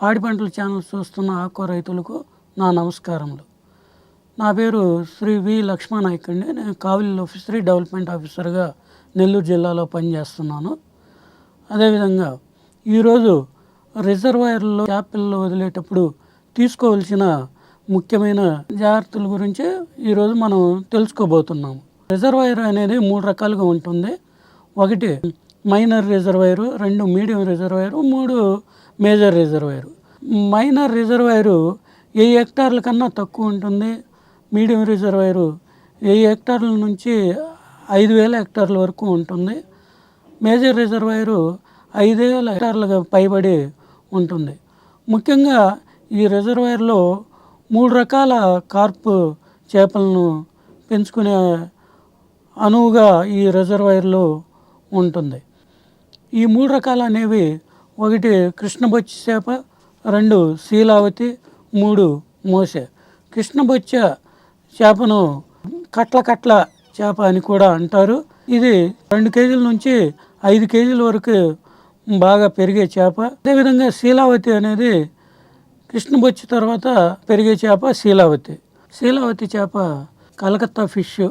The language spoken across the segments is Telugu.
పాడి పంటల ఛానల్ చూస్తున్న ఆకో రైతులకు నా నమస్కారములు. నా పేరు శ్రీ వి లక్ష్మణాయక్ అండి. నేను కావిలి ఫిషరీ డెవలప్మెంట్ ఆఫీసర్గా నెల్లూరు జిల్లాలో పనిచేస్తున్నాను. అదేవిధంగా ఈరోజు రిజర్వాయర్లో చేపల్లో వదిలేటప్పుడు తీసుకోవాల్సిన ముఖ్యమైన జాగ్రత్తల గురించి ఈరోజు మనం తెలుసుకోబోతున్నాము. రిజర్వాయర్ అనేది మూడు రకాలుగా ఉంటుంది. ఒకటి మైనర్ రిజర్వాయరు రెండు మీడియం రిజర్వాయరు మూడు మేజర్ రిజర్వాయరు. మైనర్ రిజర్వాయరు వెయ్యి హెక్టార్ల కన్నా తక్కువ ఉంటుంది? మీడియం రిజర్వాయరు వెయ్యి హెక్టార్ల నుంచి ఐదు వేల హెక్టార్ల వరకు ఉంటుంది? మేజర్ రిజర్వాయరు ఐదు వేల హెక్టార్లుగా పైబడి ఉంటుంది. ముఖ్యంగా ఈ రిజర్వాయర్లో మూడు రకాల కార్ప్ చేపలను పెంచుకునే అనువుగా ఈ రిజర్వాయర్లో ఉంటుంది. ఈ మూడు రకాలు అనేవి ఒకటి కృష్ణబొచ్చ చేప రెండు శీలావతి మూడు మోసే. కృష్ణబొచ్చ చేపను కట్ల కట్ల చేప అని కూడా అంటారు. ఇది రెండు కేజీల నుంచి ఐదు కేజీల వరకు బాగా పెరిగే చేప. అదేవిధంగా శీలావతి అనేది కృష్ణబొచ్చి తర్వాత పెరిగే చేప శీలావతి. శీలావతి చేప కలకత్తా ఫిష్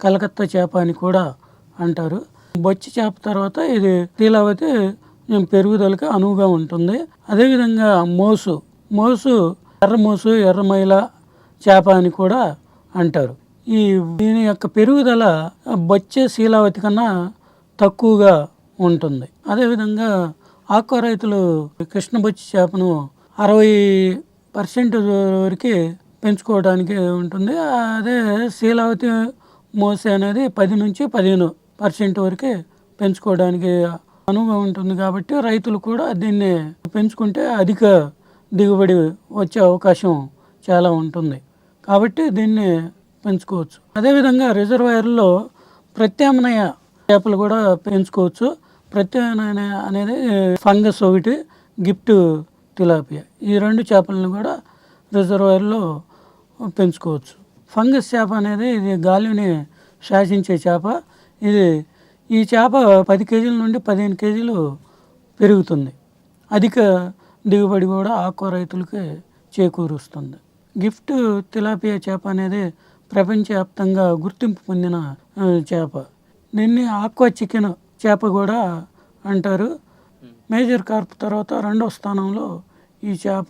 కలకత్తా చేప అని కూడా అంటారు. బొచ్చి చేప తర్వాత ఇది శీలావతి పెరుగుదలకు అనువుగా ఉంటుంది. అదేవిధంగా మోసు మోసు ఎర్ర మోసు ఎర్రమైల చేప అని కూడా అంటారు. ఈ దీని యొక్క పెరుగుదల బొచ్చే శీలావతి కన్నా తక్కువగా ఉంటుంది. అదేవిధంగా ఆక్వా రైతులు కృష్ణబొచ్చి చేపను అరవై పర్సెంట్ వరకు పెంచుకోవడానికి ఉంటుంది. అదే శీలావతి మోసే అనేది పది నుంచి పదిహేను పర్సెంట్ వరకే పెంచుకోవడానికి అనువుగా ఉంటుంది కాబట్టి రైతులు కూడా దీన్ని పెంచుకుంటే అధిక దిగుబడి వచ్చే అవకాశం చాలా ఉంటుంది. కాబట్టి దీన్ని పెంచుకోవచ్చు. అదేవిధంగా రిజర్వాయర్లో ప్రత్యామ్నాయ చేపలు కూడా పెంచుకోవచ్చు. ప్రత్యామ్నాయ అనేది ఫంగస్ ఒకటి గిఫ్ట్ తిలాపియా. ఈ రెండు చేపలను కూడా రిజర్వాయర్లో పెంచుకోవచ్చు. ఫంగస్ చేప అనేది ఇది గాలిని శాసించే చేప. ఇది ఈ చేప పది కేజీల నుండి పదిహేను కేజీలు పెరుగుతుంది. అధిక దిగుబడి కూడా ఆక్వా రైతులకి చేకూరుస్తుంది. గిఫ్ట్ తిలాపియా చేప అనేది ప్రపంచవ్యాప్తంగా గుర్తింపు పొందిన చేప. దీన్ని ఆక్వా చికెన్ చేప కూడా అంటారు. మేజర్ కార్ప్ తర్వాత రెండవ స్థానంలో ఈ చేప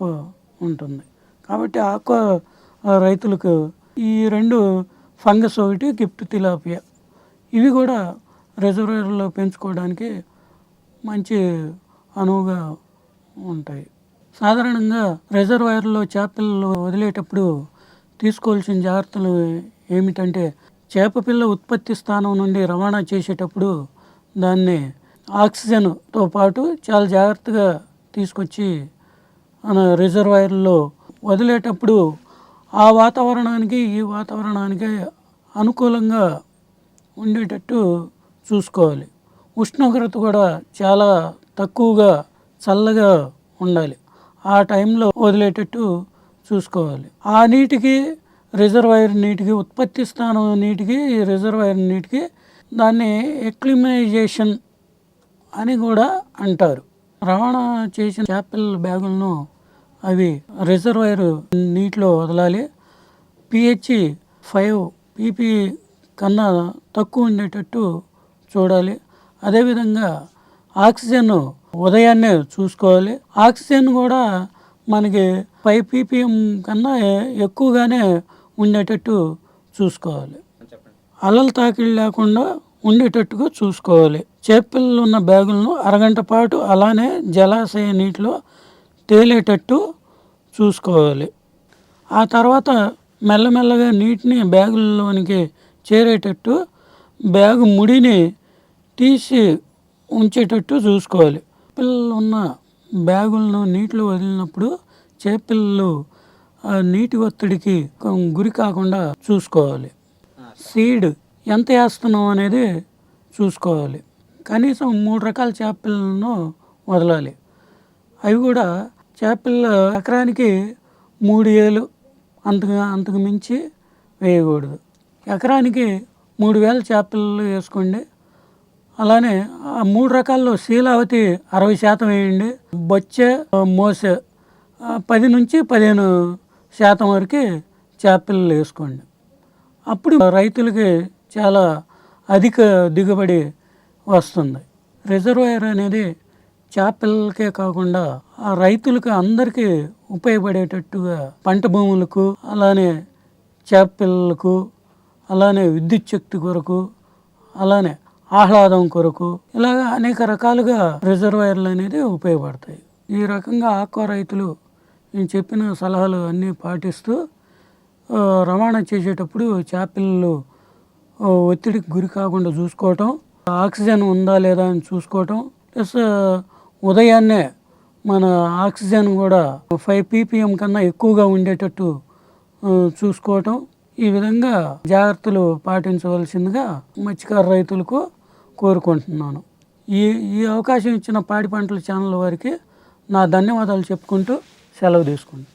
ఉంటుంది. కాబట్టి ఆక్వా రైతులకు ఈ రెండు ఫంగస్ ఒకటి గిఫ్ట్ తిలాపియా. ఇవి కూడా రిజర్వాయర్లో పెంచుకోవడానికి మంచి అనువుగా ఉంటాయి. సాధారణంగా రిజర్వాయర్లో చేపలు వదిలేటప్పుడు తీసుకోవాల్సిన జాగ్రత్తలు ఏమిటంటే చేపపిల్ల ఉత్పత్తి స్థానం నుండి రవాణా చేసేటప్పుడు దాన్ని ఆక్సిజన్తో పాటు చాలా జాగ్రత్తగా తీసుకొచ్చి మన రిజర్వాయర్లో వదిలేటప్పుడు ఆ వాతావరణానికి ఈ వాతావరణానికి అనుకూలంగా ఉండేటట్టు చూసుకోవాలి. ఉష్ణోగ్రత కూడా చాలా తక్కువగా చల్లగా ఉండాలి. ఆ టైంలో వదిలేటట్టు చూసుకోవాలి. ఆ నీటికి రిజర్వాయర్ నీటికి ఉత్పత్తి స్థానం నీటికి రిజర్వాయర్ నీటికి దాన్ని ఎక్లిమైజేషన్ అని కూడా అంటారు. రవాణా చేసిన చేపల బ్యాగులను అవి రిజర్వాయర్ నీటిలో వదలాలి. పిహెచ్ ఫైవ్ పీపీ కన్నా తక్కువ ఉండేటట్టు చూడాలి. అదేవిధంగా ఆక్సిజన్ ఉదయాన్నే చూసుకోవాలి. ఆక్సిజన్ కూడా మనకి ఫైవ్ పీపీఎం కన్నా ఎక్కువగానే ఉండేటట్టు చూసుకోవాలి. అలలు తాకిడి లేకుండా ఉండేటట్టుగా చూసుకోవాలి. చేపలు ఉన్న బ్యాగులను అరగంట పాటు అలానే జలాశయ నీటిలో తేలేటట్టు చూసుకోవాలి. ఆ తర్వాత మెల్లమెల్లగా నీటిని బ్యాగుల్లోనికి చేరేటట్టు బ్యాగు ముడిని తీసి ఉంచేటట్టు చూసుకోవాలి. పిల్లలు ఉన్న బ్యాగులను నీటిలో వదిలినప్పుడు చేపిల్లలు ఆ నీటి ఒత్తిడికి గురి కాకుండా చూసుకోవాలి. సీడ్ ఎంత వేస్తున్నాం అనేది చూసుకోవాలి. కనీసం మూడు రకాల చేపలను వదలాలి. అవి కూడా చేపల ఎకరానికి మూడు ఏళ్ళు అంతకు అంతకు మించి వేయకూడదు. ఎకరానికి మూడు వేల చేపలు వేసుకోండి. అలానే ఆ మూడు రకాల్లో శీలావతి అరవై శాతం వేయండి. బొచ్చే మోసే పది నుంచి పదిహేను శాతం వరకు చేపలు వేసుకోండి. అప్పుడు రైతులకి చాలా అధిక దిగుబడి వస్తుంది. రిజర్వాయర్ అనేది చేపలకే కాకుండా ఆ రైతులకు అందరికీ ఉపయోగపడేటట్టుగా పంట భూములకు అలానే చేపలకు అలానే విద్యుత్ శక్తి కొరకు అలానే ఆహ్లాదం కొరకు ఇలాగ అనేక రకాలుగా రిజర్వాయర్లు అనేది ఉపయోగపడతాయి. ఈ రకంగా ఆక్వా రైతులు నేను చెప్పిన సలహాలు అన్నీ పాటిస్తూ రవాణా చేసేటప్పుడు చేపలు ఒత్తిడికి గురి కాకుండా చూసుకోవటం ఆక్సిజన్ ఉందా లేదా అని చూసుకోవటం ప్లస్ ఉదయాన్నే మన ఆక్సిజన్ కూడా ఫైవ్ పీపీఎం కన్నా ఎక్కువగా ఉండేటట్టు చూసుకోవటం ఈ విధంగా జాగ్రత్తలు పాటించవలసిందిగా మత్స్యకార రైతులకు కోరుకుంటున్నాను. ఈ ఈ అవకాశం ఇచ్చిన పాడి పంటల ఛానల్ వారికి నా ధన్యవాదాలు చెప్పుకుంటూ సెలవు తీసుకుంటాను